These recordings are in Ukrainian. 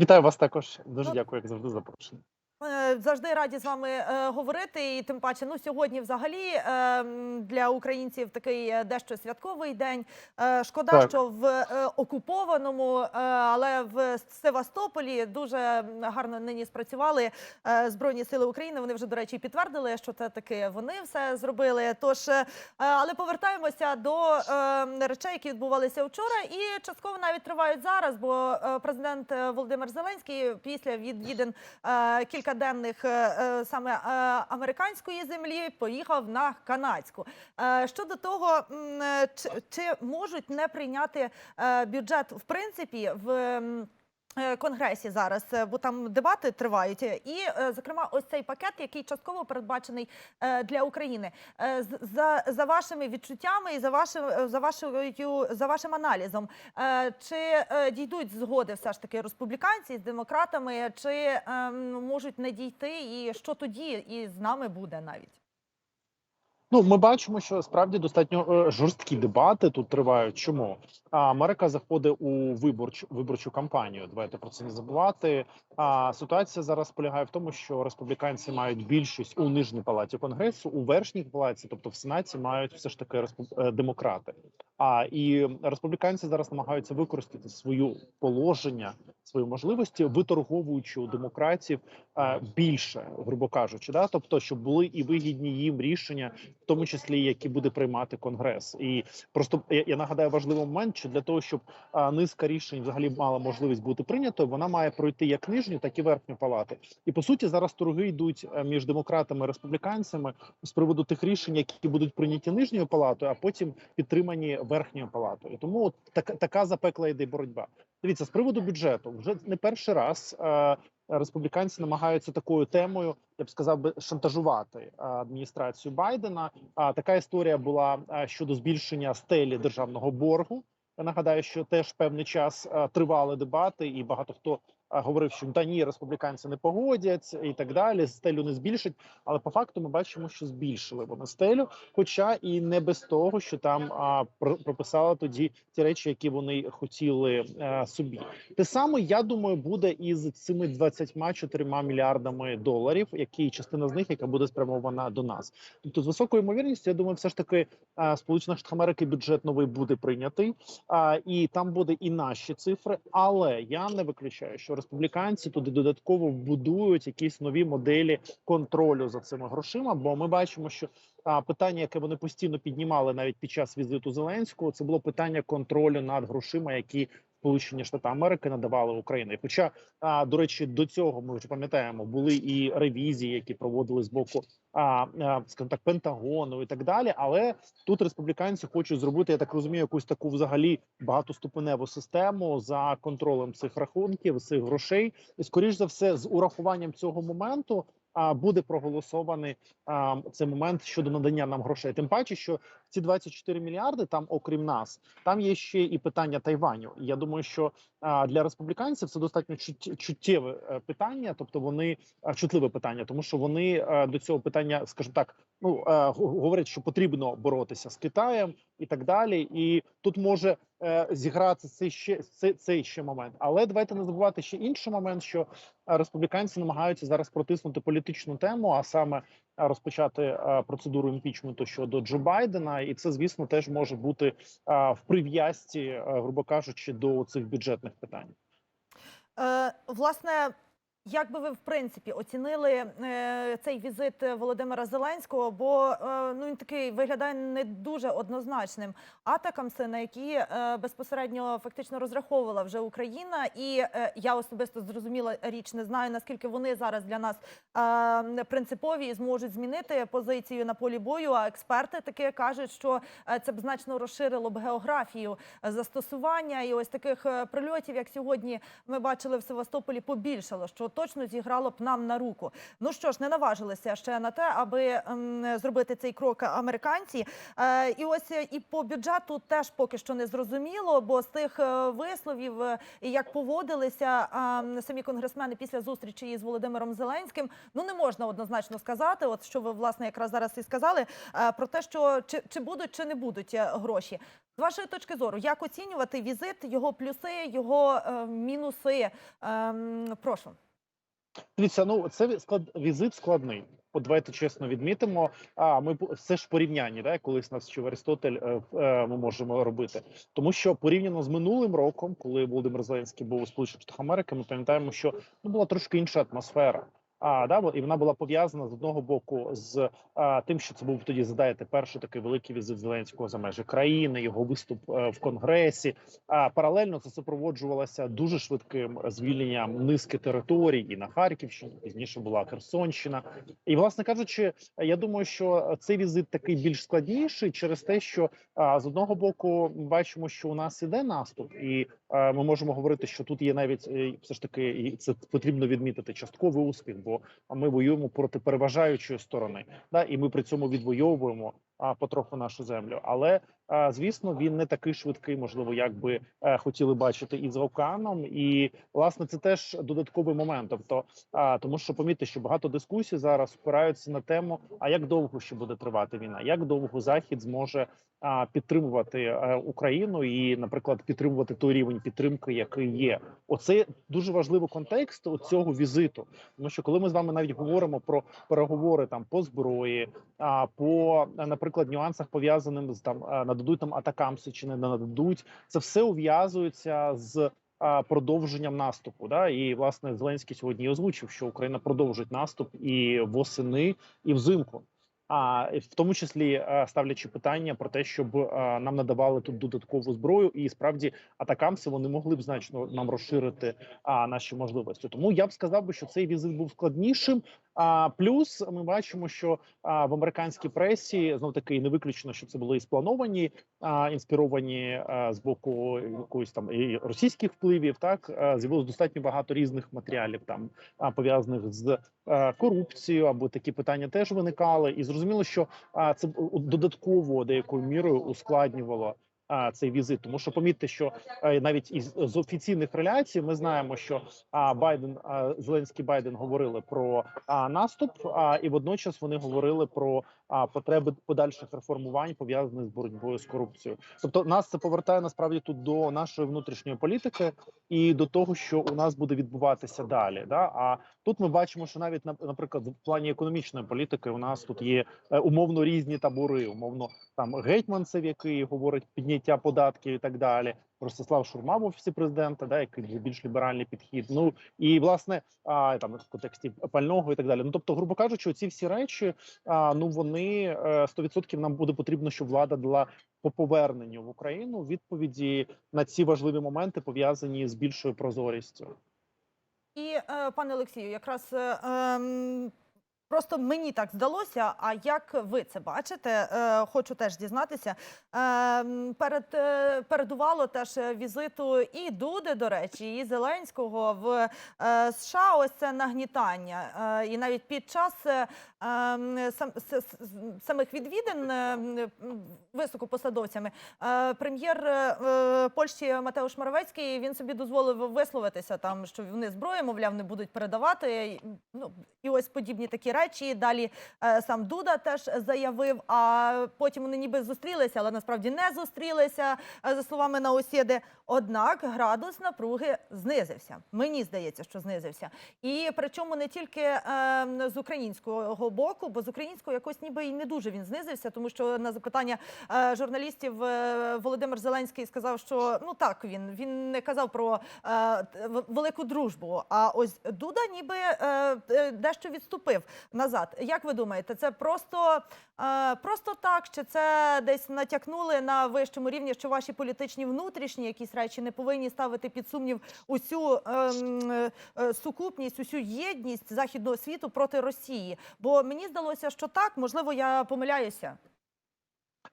Вітаю вас також. Дуже дякую, як завжди, за запрошення. Е, Завжди раді з вами е, говорити, і тим паче, ну сьогодні, взагалі, е, для українців такий дещо святковий день. Шкода, Так. що в окупованому, але в Севастополі дуже гарно нині спрацювали збройні сили України. Вони вже до речі підтвердили, що це таки вони все зробили. Тож, але повертаємося до речей, які відбувалися вчора, і частково навіть тривають зараз. Бо президент Володимир Зеленський після відвідин е, кількаденних е, е, саме е, американської землі поїхав на канадську. Щодо того, чи, можуть не прийняти бюджет в принципі в. Е, Конгресі зараз, е, бо там дебати тривають, і е, зокрема, ось цей пакет, який частково передбачений для України. За, за вашими відчуттями і за вашим за вашою за вашим аналізом, чи дійдуть згоди все ж таки республіканці з демократами, чи ем, можуть не дійти, і що тоді і з нами буде навіть? Ну, ми бачимо, що справді достатньо е, жорсткі дебати тут тривають. Чому Америка заходить у виборч виборчу кампанію? Давайте про це не забувати. А ситуація зараз полягає в тому, що республіканці мають більшість у нижній палаті конгресу, у верхній палаті, тобто в сенаті, мають все ж таки е, демократи. А і республіканці зараз намагаються використати свою положення, свої можливості, виторговуючи у демократів е, більше, грубо кажучи, да, тобто, щоб були і вигідні їм рішення, в тому числі які буде приймати конгрес. І просто я, я нагадаю важливий момент, що для того, щоб а, низка рішень взагалі мала можливість бути прийнятою, вона має пройти як нижню, так і верхню палати. І по суті, зараз торги йдуть е, між демократами і республіканцями з приводу тих рішень, які будуть прийняті нижньою палатою, а потім підтримані верхньою палатою. Тому от така, така запекла йде боротьба. Дивіться, з приводу бюджету вже не перший раз. Е, Республіканці намагаються такою темою, я б сказав би, шантажувати е, адміністрацію Байдена. А така історія була е, щодо збільшення стелі державного боргу. Я нагадаю, що теж певний час е, тривали дебати, і багато хто говорив, що та ні, республіканці не погодять і так далі. Стелю не збільшать. Але по факту ми бачимо, що збільшили вони стелю, хоча і не без того, що там а, про- прописали тоді ті речі, які вони хотіли е, собі. Те саме я думаю, буде із цими 24 мільярдами доларів, які частина з них, яка буде спрямована до нас. Тобто, з високою ймовірністю, я думаю, все ж таки Сполучених Штатів Америки бюджет новий буде прийнятий, а, і там буде і наші цифри. Але я не виключаю, що республіканці туди додатково вбудують якісь нові моделі контролю за цими грошима. Бо ми бачимо, що а, питання, яке вони постійно піднімали навіть під час візиту Зеленського, це було питання контролю над грошима, які Сполучені Штати Америки надавали Україні. Хоча, а, до речі, до цього ми вже пам'ятаємо, були і ревізії, які проводили з боку а, скажімо так, Пентагону і так далі. Але тут республіканці хочуть зробити, я так розумію, якусь таку взагалі багатоступеневу систему за контролем цих рахунків, цих грошей, і скоріш за все, з урахуванням цього моменту. Буде проголосований цей момент щодо надання нам грошей. Тим паче, що ці 24 мільярди там, окрім нас, там є ще і питання Тайваню. Я думаю, що для республіканців це достатньо чут- чуттєве е, питання, тобто вони чутливе питання, тому що вони е, до цього питання, скажімо так, ну е, говорять, що потрібно боротися з Китаєм і так далі. І тут може е, зіграти цей ще цей, цей ще момент. Але давайте не забувати ще інший момент, що е, республіканці намагаються зараз протиснути політичну тему, а саме е, розпочати е, процедуру імпічменту щодо Джо Байдена, і це, звісно, теж може бути е, в прив'язці, е, грубо кажучи, до цих бюджетних питань. Е, власне, як би ви в принципі оцінили е, цей візит Володимира Зеленського? Бо е, ну він такий виглядає не дуже однозначним. Атакамси, на які е, безпосередньо фактично розраховувала вже Україна, і я особисто зрозуміла річ, не знаю наскільки вони зараз для нас принципові і зможуть змінити позицію на полі бою. А експерти таки кажуть, що це б значно розширило б географію застосування і ось таких прильотів, як сьогодні ми бачили в Севастополі, побільшало. Що точно зіграло б нам на руку. Ну що ж, не наважилися ще на те, аби зробити цей крок американці. Е, і ось е, і по бюджету теж поки що не зрозуміло, бо з тих е, висловів е, і як поводилися е, самі конгресмени після зустрічі із Володимиром Зеленським, ну не можна однозначно сказати, от що ви власне якраз зараз і сказали, е, про те, що чи, чи будуть, чи не будуть е, гроші. З вашої точки зору, як оцінювати візит, його плюси, його е, мінуси? Ем, прошу. Дивіться, ну це склад візит складний. От давайте чесно відмітимо. А ми все ж порівняння, да, колись нас ще Аристотель е, е, ми можемо робити, тому що порівняно з минулим роком, коли Володимир Зеленський був у Сполучених Штатах Америки, ми пам'ятаємо, що ну, була трошки інша атмосфера. А да, і вона була пов'язана з одного боку з а, тим, що це був тоді задаєте перший такий великий візит Зеленського за межі країни, його виступ е, в конгресі. А паралельно це супроводжувалося дуже швидким звільненням низки територій і на Харківщині. Пізніше була Херсонщина. І, власне кажучи, я думаю, що цей візит такий більш складніший через те, що а, з одного боку ми бачимо, що у нас іде наступ, і а, ми можемо говорити, що тут є навіть е, все ж таки, і це потрібно відмітити частковий успіх, бо ми воюємо проти переважаючої сторони, да, і ми при цьому відвоюємо потроху нашу землю. Але а, звісно, він не такий швидкий, можливо, як би е, хотіли бачити із Вовканом. І власне це теж додатковий момент. Тобто, а, тому що помітьте, що багато дискусій зараз спираються на тему: а як довго ще буде тривати війна? Як довго захід зможе а, підтримувати е, Україну і, наприклад, підтримувати той рівень підтримки, який є? Оце дуже важливий контекст цього візиту. Тому що коли ми з вами навіть говоримо про переговори там по зброї, а по е, наприклад нюансах пов'язаним з там е, нададуть там атакамси чи не нададуть, це все ув'язується з. а, Продовженням наступу, да і власне Зеленський сьогодні озвучив, що Україна продовжить наступ і восени, і взимку. А в тому числі е, ставлячи питання про те, щоб е, нам надавали тут додаткову зброю, і справді атакамси вони могли б значно нам розширити наші можливості. Тому я б сказав би, що цей візит був складнішим. А плюс ми бачимо, що а, в американській пресі знов таки не виключено, що це були і сплановані, а, інспіровані а, з боку якоїсь там і російських впливів. Так з'явилось достатньо багато різних матеріалів там пов'язаних з а, корупцією або такі питання теж виникали, і зрозуміло, що а, це додатково деякою мірою ускладнювало. А цей візит, тому що помітьте, що навіть із з офіційних реляцій ми знаємо, що а Байден а, Зеленський Байден говорили про а, наступ, а і водночас вони говорили про а, потреби подальших реформувань пов'язаних з боротьбою з корупцією. Тобто нас це повертає насправді тут до нашої внутрішньої політики і до того, що у нас буде відбуватися далі. Да? А тут ми бачимо, що навіть на- наприклад, в плані економічної політики у нас тут є е, умовно різні табори, умовно там гетьманцев, який говорить підняття податків і так далі. Ростислав Шурма в офісі президента, да, який більш ліберальний підхід. Ну і власне а, там в контексті пального і так далі. Ну тобто, грубо кажучи, ці всі речі, а, ну вони е, 100% нам буде потрібно, щоб влада дала по поверненню в Україну відповіді на ці важливі моменти, пов'язані з більшою прозорістю. І е, пане Олексію, якраз е, ем, просто мені так здалося. А як ви це бачите? Е, хочу теж дізнатися. Ем, перед е, передувало теж візиту і Дуди, до речі, і Зеленського в е, США. Ось це нагнітання. І навіть під час самих відвідин е, високопосадовцями е, прем'єр е, Польщі Матеуш Моровецький він собі дозволив висловитися там, що вони зброю, мовляв, не будуть передавати. Ну і ось подібні такі речі. Далі сам Дуда теж заявив. А потім вони ніби зустрілися, але насправді не зустрілися за словами Наосєди. Однак градус напруги знизився. Мені здається, що знизився. І причому не тільки е, з українського боку, бо з українського якось ніби і не дуже він знизився, тому що на запитання е, журналістів е, Володимир Зеленський сказав, що ну так він він не казав про е, велику дружбу. А ось Дуда ніби дещо відступив назад. Як ви думаєте, це просто, просто так, чи це десь натякнули на вищому рівні, що ваші політичні внутрішні якісь речі не повинні ставити під сумнів усю ем, сукупність, усю єдність західного світу проти Росії? Бо мені здалося, що так, можливо, я помиляюся.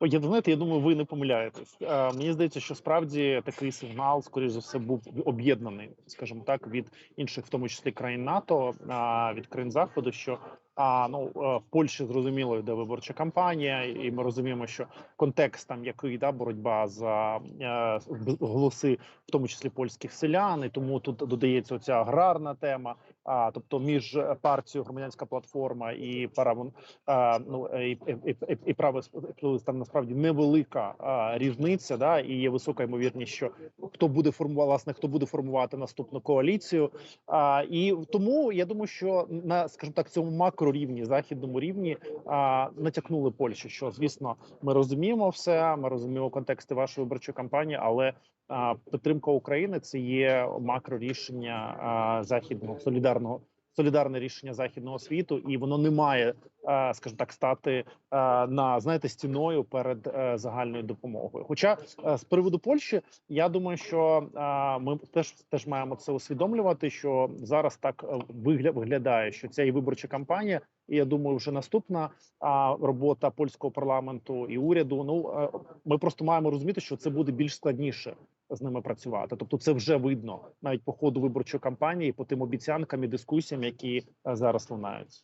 Я знаєте, я думаю, ви не помиляєтесь. Е, мені здається, що справді такий сигнал, скоріш за все, був об'єднаний, скажімо так, від інших, в тому числі країн НАТО, а, від країн заходу. Що а ну е, в Польщі зрозуміло йде виборча кампанія, і ми розуміємо, що контекст там який да боротьба за е, голоси, в тому числі польських селян, і тому тут додається оця аграрна тема. А тобто між партією громадянська платформа і парамон ну і, і, і, і, і право там насправді невелика а, різниця. Да, і є висока ймовірність, що хто буде формувати власне, хто буде формувати наступну коаліцію. А, і тому я думаю, що на скажімо так, цьому макрорівні, західному рівні а, натякнули Польщі, що звісно ми розуміємо все. Ми розуміємо контексти вашої виборчої кампанії, але а, підтримка України це є макрорішення а, західного солідарного солідарне рішення західного світу, і воно не має, е, скажімо так, стати е, на знаєте стіною перед е, загальною допомогою. Хоча з приводу Польщі, я думаю, що ми теж теж маємо це усвідомлювати, що зараз так виглядає, що ця і виборча кампанія, і я думаю, вже наступна робота польського парламенту і уряду. Ну ми просто маємо розуміти, що це буде більш складніше з ними працювати. Тобто, це вже видно навіть по ходу виборчої кампанії, по тим обіцянкам і дискусіям, які е, зараз лунають.